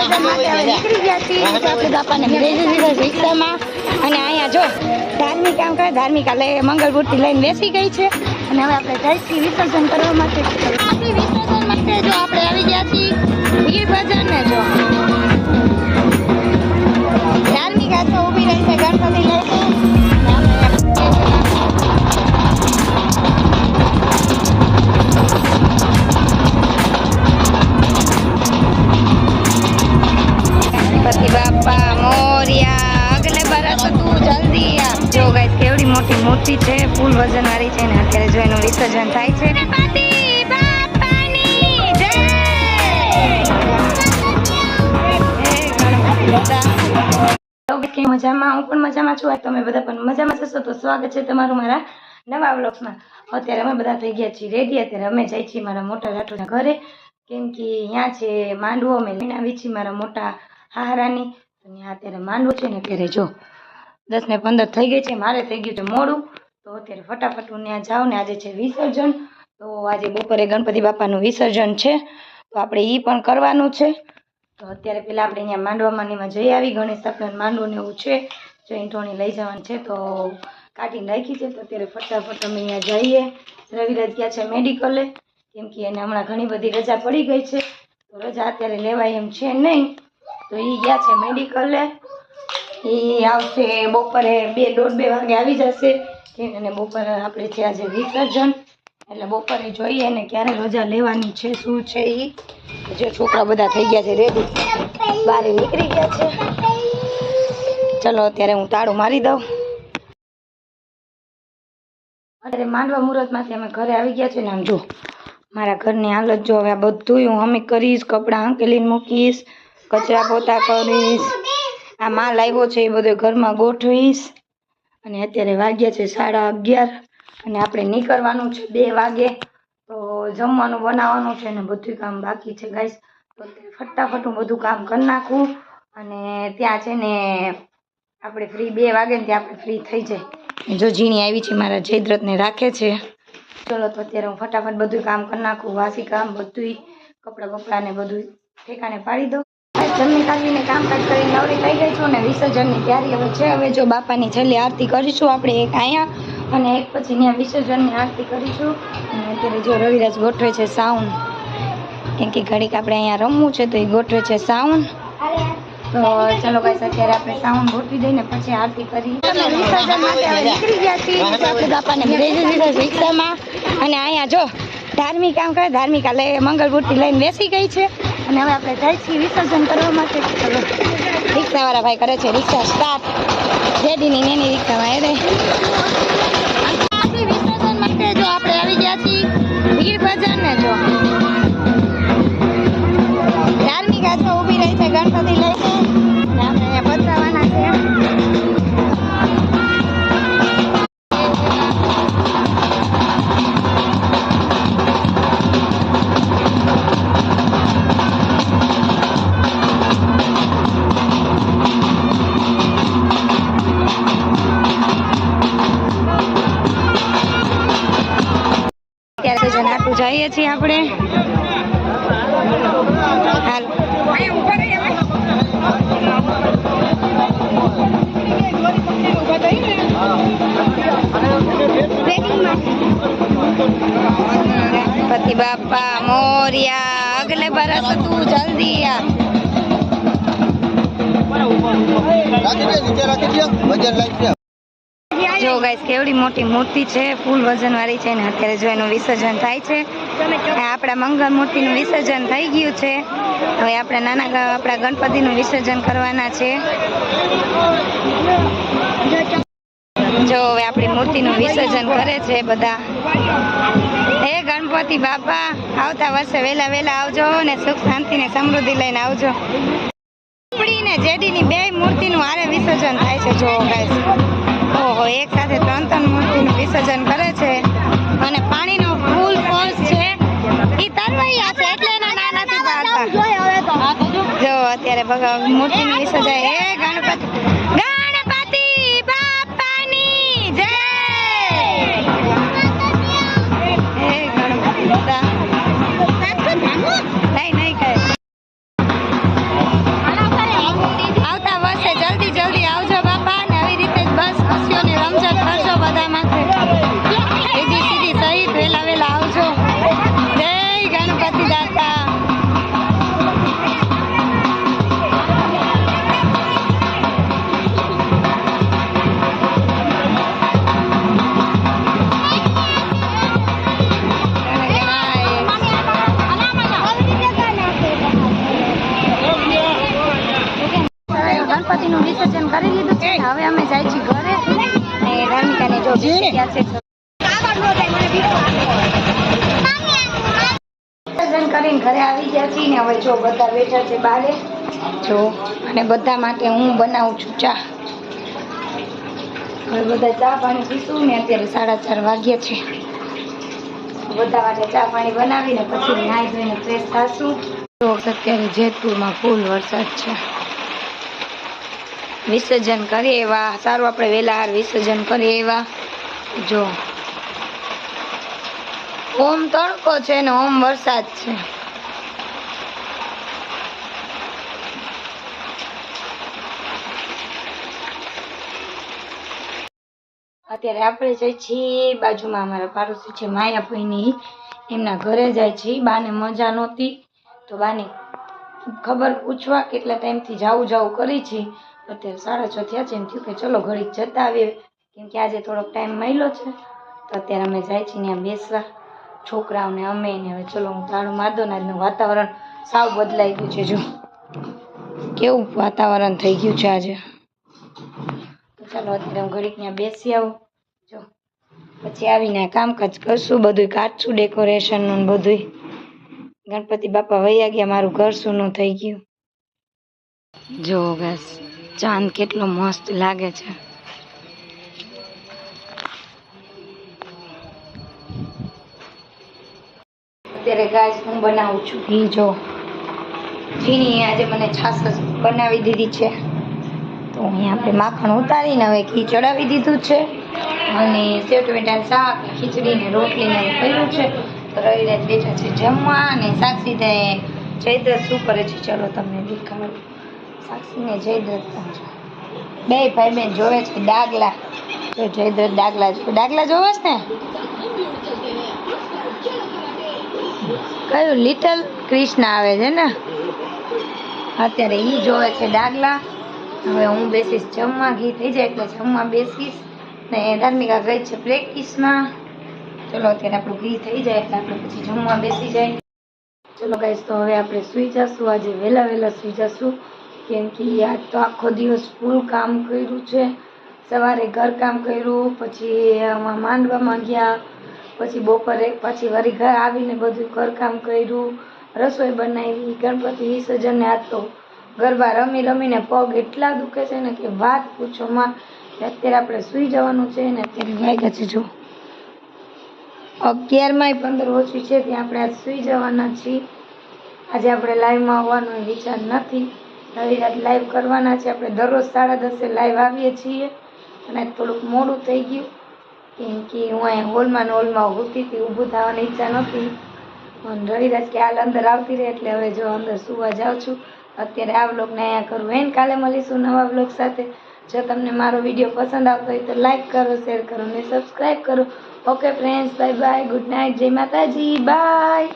વિસર્જન માટે હવે નીકળી ગયા છીએ આપણે બાપાને દીધા રિક્ષામાં. અને અહીંયા જો ધાર્મિક કામ કરે ધાર્મિક લે મંગળ મૂર્તિ લઈને બેસી ગઈ છે. અને હવે આપણે જઈ વિસર્જન કરવા માટે. વિસર્જન માટે જો આપણે આવી ગયા છીએ વીર ભજન ને જો. કેવડી મોટી છે ફૂલ વજન વાળી છે ને અત્યારે જો એનું વિસર્જન થાય છે. મજામાં? હું પણ મજામાં છું. આજ તમે બધા પણ મજામાં જશો તો સ્વાગત છે તમારું મારા નવા વ્લોગ્સમાં. અત્યારે અમે બધા થઈ ગયા છીએ રેડી અત્યારે અમે જઈ છીએ મારા મોટા રાઠોડના ઘરે. કેમ કે અહીંયા છે માંડવો. અમે લઈને આવી છીએ મારા મોટા હારાની ત્યાં અત્યારે માંડવો છે ને અત્યારે જો દસ ને પંદર થઈ ગઈ છે, મારે થઈ ગયું છે મોડું. તો અત્યારે ફટાફટ હું ત્યાં જાઉં ને આજે છે વિસર્જન. તો આજે બપોરે ગણપતિ બાપાનું વિસર્જન છે. તો આપણે એ પણ કરવાનું છે. તો અત્યારે પેલા આપણે અહીંયા માંડવામાં ને એમાં જઈ આવી. ગણેશ સ્થાપના માંડવું ને એવું છે. જો ઈંટોણી લઈ જવાનું છે. તો કાઢીને રાખી છે. તો અત્યારે ફટાફટ અમે અહીંયા જઈએ. રવિરાજ ગયા છે મેડિકલે. કેમ કે એને હમણાં ઘણી બધી રજા પડી ગઈ છે. તો રજા અત્યારે લેવાય એમ છે નહીં. તો એ ગયા છે મેડિકલે. એ આવશે બપોરે બે, દોઢ, બે વાગે આવી જશે. અને બપોરે આપણે છે આજે વિસર્જન. એટલે બપોરે જોઈએ ને ક્યારે રજા લેવાની છે, શું છે એ જે છોકરા બધા થઈ ગયા છે રેડી બહાર નીકળી ગયા છે. ચલો, અત્યારે હું તાળું મારી દઉં. અત્યારે માંડવા મુહૂર્તમાંથી અમે ઘરે આવી ગયા છે ને આમ જો, મારા ઘરની હાલત જો હવે આ બધું હું અમે કરીશ, કપડાં અંકેલીને મૂકીશ, કચરા પોતા કરીશ. આ માલ આવ્યો છે, એ બધો ઘરમાં ગોઠવીશ. અને અત્યારે વાગ્યા છે સાડા અગિયાર અને આપણે નીકળવાનું છે બે વાગે. તો જમવાનું બનાવવાનું છે ને બધું કામ બાકી છે, ગાઈસ. તો ફટાફટ હું બધું કામ કરી નાખું અને ત્યાં છે ને આપણે ફ્રી બે વાગે ને ત્યાં આપણે ફ્રી થઈ જાય. જો ઝીણી આવી છે, મારા જયદ્રથને રાખે છે. ચલો તો અત્યારે હું ફટાફટ બધું કામ કરી નાખું, વાસી કામ બધું કપડાં બપડા ને બધું ઠેકાને પાડી દઉં. જમી કાઢીને કામકાજ કરીને નવરી થઈ ગઈ છું ને વિસર્જનની તૈયારી હવે છે. હવે જો બાપાની છેલ્લી આરતી કરીશું આપણે એક અહીંયા અને એક પછી ત્યાં વિસર્જનની આરતી કરીશું. અને અત્યારે જો રવિરાજ ગોઠવે છે સાઉન્ડ કેમ કે ઘડીક આપણે અહીંયા રમવું છે તો એ ગોઠવે છે સાઉન્ડ તો ચલો ગાઈસ અત્યારે આપણે સાઉન્ડ ગોઠવી દઈને પછી આરતી કરી. નીકળી ગયા છીએ. આપણે બાપાને ભેજી દીધા રિક્ષામાં. અને અહીંયા જો ધાર્મિક કામ કરે ધાર્મિક લઈ મંગળ મૂર્તિ લઈને બેસી ગઈ છે. અને હવે આપણે જાય છીએ વિસર્જન કરવા માટે ચલો. રિક્ષાવાળા ભાઈ કરે છે, રિક્ષા સ્ટાર્ટ જેડીની એની રિક્ષામાં એ વિસર્જન માટે જો આપણે આવી ગયા છીએ જઈએ છીએ આપણે પતિ બાપા મોરિયા અગલે બરસ તું જલ્દી આ. જો ગાઈસ કેવડી મોટી મૂર્તિ છે, ફૂલ વજન વાળી છે ને અત્યારે જો એનું વિસર્જન થાય છે. આપણા મંગળ મૂર્તિનું વિસર્જન થઈ ગયું છે. હવે આપણે નાના આપણા ગણપતિનું વિસર્જન કરવાના છે. જો હવે આપણી મૂર્તિનું વિસર્જન કરે છે બધા. હે ગણપતિ બાપા, આવતા વર્ષે વહેલા વહેલા આવજો ને સુખ, શાંતિ ને સમૃદ્ધિ લઈને આવજો. જેડીની બે મૂર્તિનું આરે વિસર્જન થાય છે, જો ગાઈસ ઓહો એક સાથે ત્રણ ત્રણ મૂર્તિનું વિસર્જન કરે છે અને પાણીનો ફૂલ ફોર્સ છે. ઈ તરવૈયા છે એટલે એના ના નથી પાડતા જો અત્યારે ભગવાન મૂર્તિનું વિસર્જન ગણપતિ ગણપતિ હવે અમે જાય છીએ ઘરે ને રામિકાને જો ગયા છે કરીને ઘરે આવી ગયા છીએ ને હવે જો બધા બેઠા છે બારે. જો અને બધા માટે હું બનાવું છું ચા. હવે બધા ચા પાણી પીશું ને અત્યારે સાડા ચાર વાગ્યા છે. બધા માટે ચા પાણી બનાવીને પછી નાહી ધોઈને ફ્રેશ થશું. તો અત્યારે જેતપુરમાં ફૂલ વરસાદ છે. વિસર્જન કરીએ એવા. સારું, આપણે વહેલા વિસર્જન કરીએ એવા. જો. ઓમ તડકો છે ને ઓમ વરસાદ છે. અત્યારે આપણે જઈએ છીએ, બાજુમાં અમારા પાડોશી છે માયાભાઈની એમના ઘરે જાય છે. બાને મજા નહોતી. તો બાને ખબર પૂછવા કેટલા ટાઈમથી જાવું જાવું કરી છે. અત્યારે સાડા છ થયા છે એમ થયું કે ચલો ઘડીક જતા આવીએ. કેમ કે આજે થોડોક ટાઈમ મળ્યો છે, તો અત્યારે અમે જાય છીએ ત્યાં બેસવા. છોકરાઓને અમે હવે ચલો હું તાળું માર ને આજનું વાતાવરણ સાવ બદલાઈ ગયું છે, જો. કેવું વાતાવરણ થઈ ગયું છે આજે. તો ચાલો અત્યારે હું ઘડીક ત્યાં બેસી આવું, જો. પછી આવીને કામકાજ કરશું બધું કાઢશું ડેકોરેશનનું બધું ગણપતિ બાપા વૈયા ગયા, મારું ઘર સૂનું થઈ ગયું. જો બસ. ચાંદ કેટલો મસ્ત લાગે છે. અત્યારે ગાય હું બનાવું છું. ઘી જો. ઘીની આજે મને છાસ બનાવી દીધી છે. તો અહીંયા આપણે માખણ ઉતારીને હવે ઘી ચડાવી દીધું છે. અને સેવ ટમેટાનું શાક ખીચડીને ખીચડી ને રોટલી ને એવું કર્યું છે. તો રવિરાજ બેઠા છે જમવા અને સાક્ષી જયદ્રથ શું કરે છે. ચલો તમને દેખાડું. સાક્ષી ને જયદ્રથ બે ભાઈ બેન જોવે છે ડાગલા. તો જયદ્રથ ડાગલા ડાગલા જોવે છે ને? કયું? લિટલ કૃષ્ણ આવે છે ને? અત્યારે એ જોવે છે ડાગલા. હવે હું બેસીશ જમવા. ઘી થઈ જાય એટલે જમવા બેસીશ. ને ધાર્મિકા ગઈ છે પ્રેક્ટિસમાં. ચલો અત્યારે આપણું ઘી થઈ જાય એટલે આપણે પછી જમવા બેસી જાય. ચલો ગાઈસ તો હવે આપણે સુઈ જશું. આજે વહેલા વહેલા સુઈ જશું. કેમ કે આજ તો આખો દિવસ ફૂલ કામ કર્યું છે. સવારે ઘર કામ કર્યું, પછી માંડવામાં ગયા પછી બપોરે, પછી વળી ઘર આવીને બધું ઘરકામ કર્યું, રસોઈ બનાવી, ગણપતિ વિસર્જનને આજ તો ગરબા રમી રમીને પગ એટલા દુખે છે ને કે વાત પૂછોમાં અત્યારે આપણે સૂઈ જવાનું છે ને અત્યારે વાગ્યા છે, જો. અગિયારમાંય પંદર ઓછી છે, ત્યાં આપણે આજ સૂઈ જવાના છીએ. આજે આપણે લાઈવમાં આવવાનો વિચાર નથી. નવી રાત લાઈવ કરવાના છે. આપણે દરરોજ સાડા દસે લાઈવ આવીએ છીએ. અને થોડુંક મોડું થઈ ગયું. કેમ કે હું અહીંયા હોલમાં ને હોલમાં ઊભી હતી ઊભું થવાની ઈચ્છા નહોતી. પણ રવિરાજ કે હાલ અંદર આવતી રહે એટલે હવે જો અંદર સુવા જાઉં છું, અત્યારે આ બ્લોગને અહીંયા કરું. એને કાલે મળીશું નવા બ્લોગ સાથે. જો તમને મારો વીડિયો પસંદ આવતો હોય તો લાઈક કરો શેર કરો ને સબસ્ક્રાઈબ કરો. Okay friends bye bye good night જય માતાજી. બાય